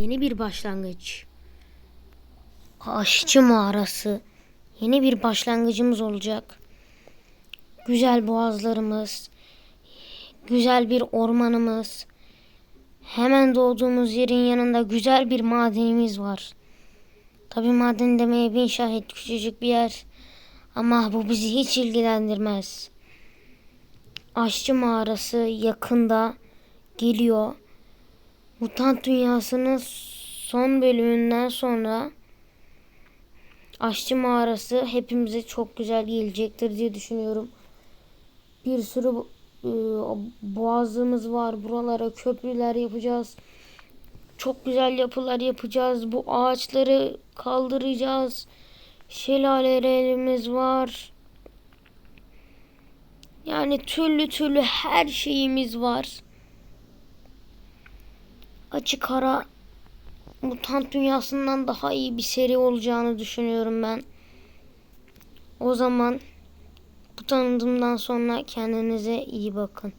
Yeni bir başlangıç. Aşçı mağarası. Yeni bir başlangıcımız olacak. Güzel boğazlarımız. Güzel bir ormanımız. Hemen doğduğumuz yerin yanında güzel bir madenimiz var. Tabi maden demeye bin şahit küçücük bir yer. Ama bu bizi hiç ilgilendirmez. Aşçı mağarası yakında geliyor. Mutant dünyasının son bölümünden sonra Aşçı mağarası hepimize çok güzel gelecektir diye düşünüyorum. Bir sürü e, boğazımız var. Buralara köprüler yapacağız. Çok güzel yapılar yapacağız. Bu ağaçları kaldıracağız. Şelalelerimiz var. Yani türlü türlü her şeyimiz var. Açık ara mutant dünyasından daha iyi bir seri olacağını düşünüyorum ben. O zaman bu tanıdımdan sonra kendinize iyi bakın.